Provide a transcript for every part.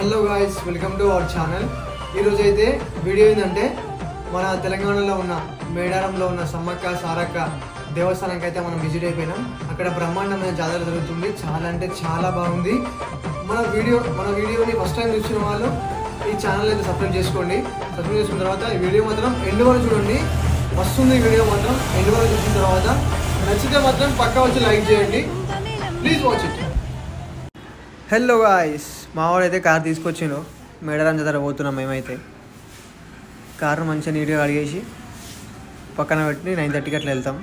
Hello guys welcome to our channel ఈరోజు అయితే video ఏంటంటే మన తెలంగాణలో ఉన్న మేడారంలో ఉన్న సమ్మక్క సారక్క దేవస్థానానికి అయితే మనం విజిట్ అయిపోయినాం. అక్కడ బ్రహ్మాండమైన జాతర జరుగుతుంది. చాలా అంటే చాలా బాగుంది. మన వీడియో మన వీడియోని ఫస్ట్ టైం చూసిన వాళ్ళు ఈ ఛానల్ అయితే సబ్స్క్రైబ్ చేసుకోండి. సబ్స్క్రైబ్ చేసుకున్న తర్వాత ఈ వీడియో మాత్రం ఎండ్ వరకు చూడండి. వస్తుంది ఈ వీడియో మాత్రం ఎండ్ వరకు చూసిన తర్వాత నచ్చితే మాత్రం పక్కా వచ్చి లైక్ చేయండి. Please watch it hello guys మావాడు అయితే కార్ తీసుకొచ్చిండు. మేడారం జాతర పోతున్నాం మేమైతే. కారు మంచిగా నీట్గా కడిగేసి పక్కన పెట్టి నైన్ థర్టీకి అట్లా వెళ్తాం.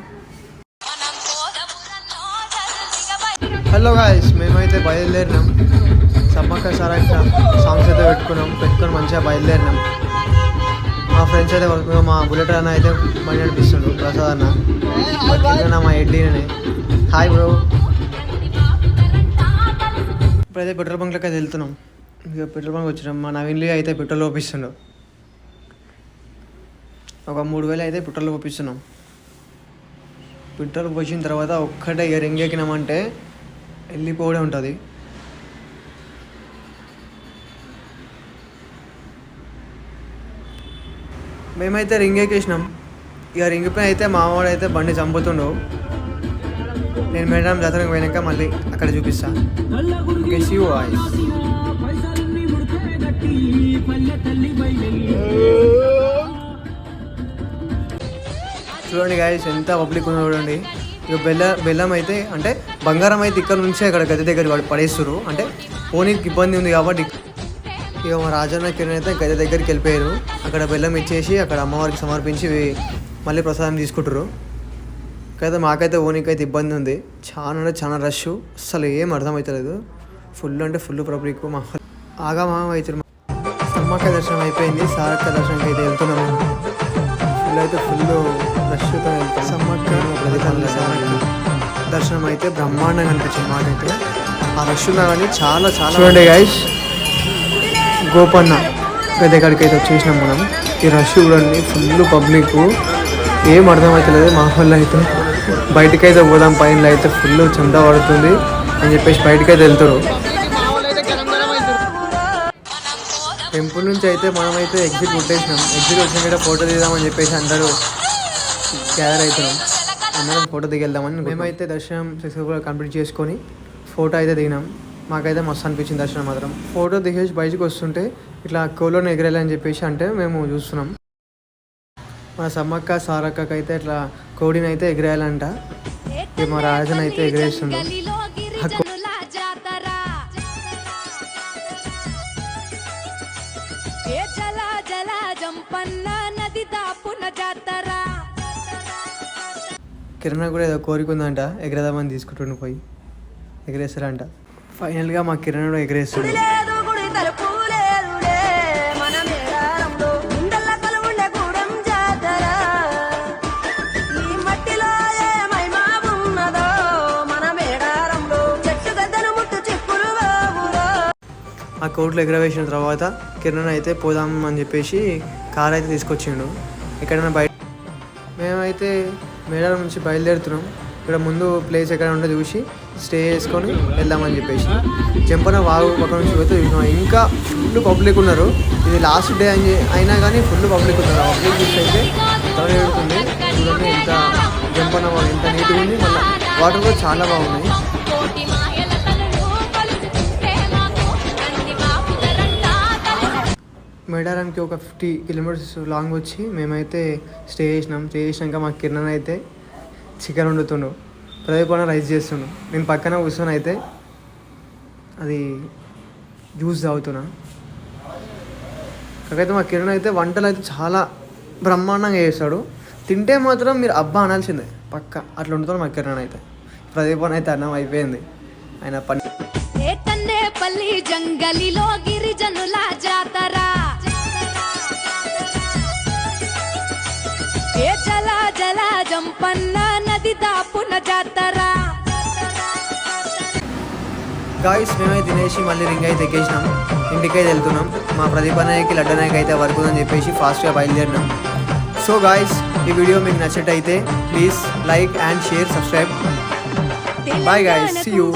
హలో గాయస్ మేమైతే బయలుదేరినాం. సమ్మక్క సారక్క సాంగ్స్ అయితే పెట్టుకున్నాం. పెట్టుకొని మంచిగా బయలుదేరినాం. మా ఫ్రెండ్స్ అయితే మా బుల్లెట్ అన్న అయితే బండి నడిపిస్తుండ్రు. ప్రసాద్ అన్న. మా కింద మా హాయ్ బ్రో ఇప్పుడైతే పెట్రోల్ బంక్లోకి అయితే వెళ్తున్నాం. ఇక పెట్రోల్ బంక్ వచ్చినాం. మా నవీన్లీ అయితే పెట్రోల్ పంపిస్తుండు ఒక మూడు వేలు అయితే పెట్రోల్ పంపిస్తున్నాం పెట్రోల్ పోసిన తర్వాత ఒక్కటే ఇక రింగ్ ఎక్కినామంటే వెళ్ళిపోవడే ఉంటుంది. మేమైతే రింగ్ ఎక్కేసినాం. ఇక రింగ్ పైన అయితే మావాడు అయితే బండి చంపుతుండు. నేను మేడం జాతరకు పోయినాక మళ్ళీ అక్కడ చూపిస్తా. ఓకే యూ వాయిస్ చూడండి గాయస్ ఎంత పబ్లిక్ ఉందో చూడండి. ఇక బెల్ల బెల్లం అయితే అంటే బంగారం అయితే ఇక్కడ నుంచి అక్కడ గది దగ్గర పడి- పడేస్తారు అంటే పోనీకి ఇబ్బంది ఉంది కాబట్టి ఇక మా రాజన్న కిరణ్ అయితే గది దగ్గరికి వెళ్ళిపోయారు. అక్కడ బెల్లం ఇచ్చేసి అక్కడ అమ్మవారికి సమర్పించి మళ్ళీ ప్రసాదం తీసుకుంటారు అయితే మాకైతే ఓనికి అయితే ఇబ్బంది ఉంది. చాలా అంటే చాలా రష్ అసలు ఏం అర్థమవుతలేదు ఫుల్ అంటే ఫుల్ పబ్లిక్ మా ఆగా మా అవుతారు సమ్మక్క దర్శనం అయిపోయింది. సారక్క దర్శనంకి అయితే వెళ్తున్నాము. ఫుల్ అయితే ఫుల్ రష్తో వెళ్తాం సమ్మక్క. ప్రతిఫలం సారక్క దర్శనం అయితే బ్రహ్మాండంగా అనిపించింది మాకైతే. ఆ రష్ ఉన్నా కానీ చాలా చాలా చూడండి గైస్ గోపన్న పెద్ద కాడికి అయితే వచ్చేసినాం మనం. ఈ రష్ చూడండి ఫుల్ పబ్లిక్ ఏం అర్థమవుతలేదు మా వల్ల అయితే. బయటకైతే పోదాం పైన అయితే ఫుల్ చెమట పడుతుంది అని చెప్పేసి బయటకైతే వెళ్తారు. టెంపుల్ నుంచి అయితే మనమైతే ఎగ్జిట్ కొట్టేసినాం. ఎగ్జిట్ వచ్చిన కూడా ఫోటో తీద్దామని చెప్పేసి అందరూ గ్యాదర్ అవుతున్నాం అందరం ఫోటో దిగెళ్దామని మేమైతే దర్శనం సక్సెస్ఫుల్గా కంప్లీట్ చేసుకొని ఫోటో అయితే దిగినాం. మాకైతే మస్తు అనిపించింది దర్శనం మాత్రం. ఫోటో దిగేసి బయటకు వస్తుంటే ఇట్లా కోలోని ఎగిరేయాలని చెప్పేసి అంటే మేము చూస్తున్నాం. మన సమ్మక్క సారక్కకి అయితే ఇట్లా కోడిని అయితే ఎగిరేయాలంట ఇక మా రాజన్ అయితే ఎగిరేస్తుండు జాతర. కిరణ్ కూడా ఏదో కోరిక ఉందంట ఎగరేదామని తీసుకుంటుండు పోయి. ఎగరేస్తారంట. ఫైనల్గా మా కిరణ్ కూడా ఎగరేస్తుండు. ఆ కోర్టులో ఎగరవేసిన తర్వాత కిరణ్ అయితే పోదాం అని చెప్పేసి కార్ అయితే తీసుకొచ్చిండు. ఎక్కడైనా బయట మేమైతే మేడారం నుంచి బయలుదేరుతున్నాం. ఇక్కడ ముందు ప్లేస్ ఎక్కడ ఉంటే చూసి స్టే చేసుకొని వెళ్దామని చెప్పేసి. చెంపన వాగు పక్క నుంచి పోతే చూసినాం. ఇంకా ఫుల్ పబ్లిక్ ఉన్నారు. ఇది లాస్ట్ డే అని అయినా కానీ ఫుల్ పబ్లిక్ ఉన్నారు. ఆ పబ్లిక్ చూసి అయితే తల ఎడుతుంది చూడండి ఎంత చెంపన వాగు ఎంత నీట్గా ఉంది. మళ్ళీ వాటర్ కూడా చాలా బాగున్నాయి. మేడారానికి ఒక ఫిఫ్టీ కిలోమీటర్స్ లాంగ్ వచ్చి మేమైతే స్టే చేసినాం. స్టే చేసినాక మా కిరణ్ అయితే చికెన్ వండుతుండు. ప్రదీపన రైస్ చేస్తుండు. నేను పక్కన కూర్చొని అయితే అది జ్యూస్ తాగుతున్నా. కాకపోతే మా కిరణ్ అయితే వంటలు అయితే చాలా బ్రహ్మాండంగా చేస్తాడు. తింటే మాత్రం మీరు అబ్బా అనాల్సిందే. పక్క అట్లా వండుతాడు మా కిరణ్ అయితే. ప్రదీపన అయితే అన్నం అయిపోయింది. ఆయన పని పల్లి జంగలిలో జాతర. గాయస్ మేమే తినేసి మళ్ళీ రింగ్ అయితే ఎక్కేసినాం. ఇంటికైతే వెళ్తున్నాం. మా ప్రదీప్ అన్నయ్యకి లడ్డు అన్నయ్యకి అయితే వర్క్ ఉందని చెప్పేసి ఫాస్ట్గా బయలుదేరినాం. సో గాయస్ ఈ వీడియో మీకు నచ్చట్టయితే please like and share subscribe bye guys see you.